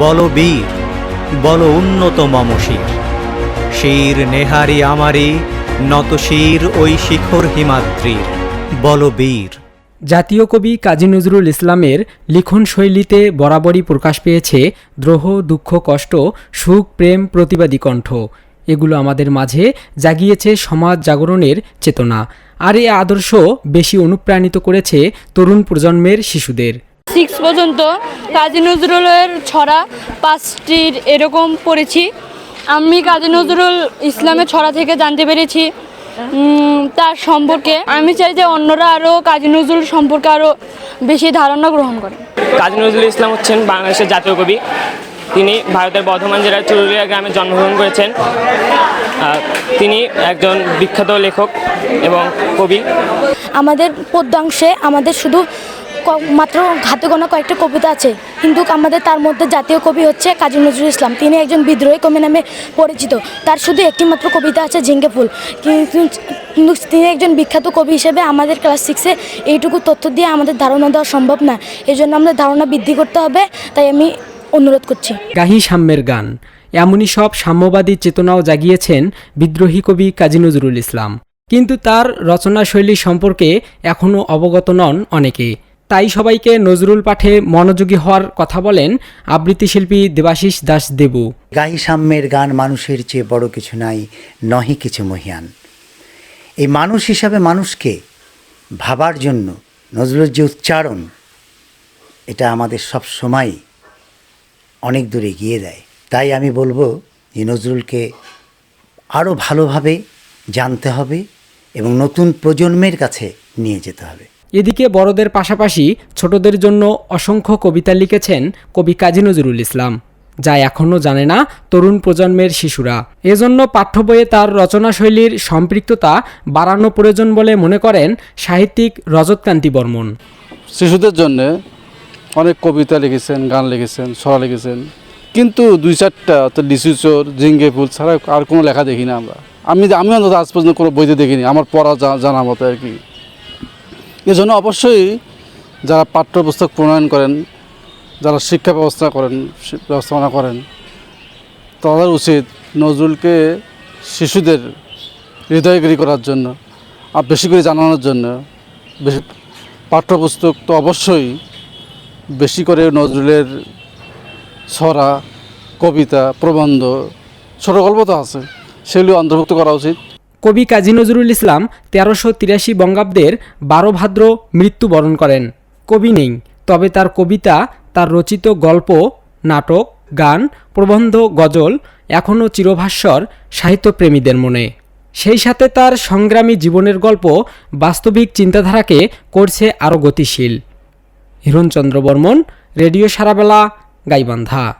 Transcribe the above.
বল বীর, বল উন্নত মমশির শির। নেহারি আমারি, নত শির ওই শিখর হিমাদ্রির। বল বীর। জাতীয় কবি কাজী নজরুল ইসলামের লিখন শৈলীতে বরাবরই প্রকাশ পেয়েছে দ্রোহ, দুঃখ, কষ্ট, সুখ, প্রেম, প্রতিবাদী কণ্ঠ। এগুলো আমাদের মাঝে জাগিয়েছে সমাজ জাগরণের চেতনা। আর এই আদর্শ বেশি অনুপ্রাণিত করেছে তরুণ প্রজন্মের শিশুদের। সিক্স পর্যন্ত। কাজী নজরুলের ছড়া পাঁচটির এরকম পড়েছি। আমি কাজী নজরুল ইসলামের ছড়া থেকে জানতে পেরেছি তার সম্পর্কে। আমি চাই যে অন্যরা আরও কাজী নজরুল সম্পর্কে আরও বেশি ধারণা গ্রহণ করে কাজী নজরুল ইসলাম হচ্ছেন বাংলাদেশের জাতীয় কবি। তিনি ভারতের বর্ধমান জেলার চুরুলিয়া গ্রামে জন্মগ্রহণ করেছেন। তিনি একজন বিখ্যাত লেখক এবং কবি। আমাদের পদ্যাংশে আমাদের শুধু মাত্র হাতে গোনা কয়েকটা কবিতা আছে। কিন্তু আমাদের তার মধ্যে জাতীয় কবি হচ্ছে কাজী নজরুল ইসলাম। তিনি একজন বিদ্রোহী কবি নামে পরিচিত। তার শুধু একটি মাত্র কবিতা আছে, ঝিঙ্গে ফুল। কিন্তু তিনি একজন বিখ্যাত কবি হিসেবে আমাদের ক্লাস সিক্সে এইটুকু তথ্য দিয়ে আমাদের ধারণা দেওয়া সম্ভব না। এই জন্য আমাদের ধারণা বৃদ্ধি করতে হবে, তাই আমি অনুরোধ করছি। গাহি সাম্যের গান। এমনই সব সাম্যবাদী চেতনাও জাগিয়েছেন বিদ্রোহী কবি কাজী নজরুল ইসলাম। কিন্তু তার রচনাশৈলী সম্পর্কে এখনও অবগত নন অনেকে। তাই সবাইকে নজরুল পাঠে মনোযোগী হওয়ার কথা বলেন আবৃত্তি শিল্পী দেবাশিস দাস দেবু। গাহি সাম্যের গান মানুষের চেয়ে বড় কিছু নাই, নহে কিছু মহিয়ান। এই মানুষ হিসাবে মানুষকে ভাবার জন্য নজরুলের যে উচ্চারণ, এটা আমাদের সব সময় অনেক দূরে গিয়ে দেয়। তাই আমি বলব যে নজরুলকে আরও ভালোভাবে জানতে হবে এবং নতুন প্রজন্মের কাছে নিয়ে যেতে হবে। এদিকে বড়দের পাশাপাশি ছোটদের জন্য অসংখ্য কবিতা লিখেছেন কবি কাজী নজরুল ইসলাম, যা এখনও জানে না তরুণ প্রজন্মের শিশুরা। এজন্য পাঠ্য বইয়ে তার রচনাশৈলীর সম্পৃক্ততা বাড়ানো প্রয়োজন বলে মনে করেন সাহিত্যিক রজতকান্তি বর্মন। শিশুদের জন্য অনেক কবিতা লিখেছেন, গান লিখেছেন ছড়া লিখেছেন। কিন্তু দুই চারটা, অর্থাৎ লিচুচোর জিঙ্গে ফুল ছাড়া আর কোনো লেখা দেখি না আমরা। আমি আমি অন্তত আজ পর্যন্ত কোনো বইতে দেখিনি, আমার পড়া জানা মতো আর কি। এজন্য অবশ্যই যারা পাঠ্যপুস্তক প্রণয়ন করেন, যারা শিক্ষা ব্যবস্থা করেন ব্যবস্থাপনা করেন, তাদের উচিত নজরুলকে শিশুদের হৃদয়গিরি করার জন্য, আর বেশি করে জানানোর জন্য, বেশি, পাঠ্যপুস্তক তো অবশ্যই বেশি করে নজরুলের ছড়া, কবিতা, প্রবন্ধ, ছোট গল্প তো আছে, সেগুলি অন্তর্ভুক্ত করা উচিত। কবি কাজী নজরুল ইসলাম তেরোশো তিরাশি বঙ্গাব্দের বারো ভাদ্র মৃত্যুবরণ করেন। কবি নেই, তবে তার কবিতা, তার রচিত গল্প, নাটক, গান, প্রবন্ধ, গজল এখনও চিরভাস্বর সাহিত্যপ্রেমীদের মনে। সেই সাথে তার সংগ্রামী জীবনের গল্প বাস্তবিক চিন্তাধারাকে করছে আরও গতিশীল। হিরণচন্দ্র বর্মন, রেডিও সারাবেলা, গাইবান্ধা।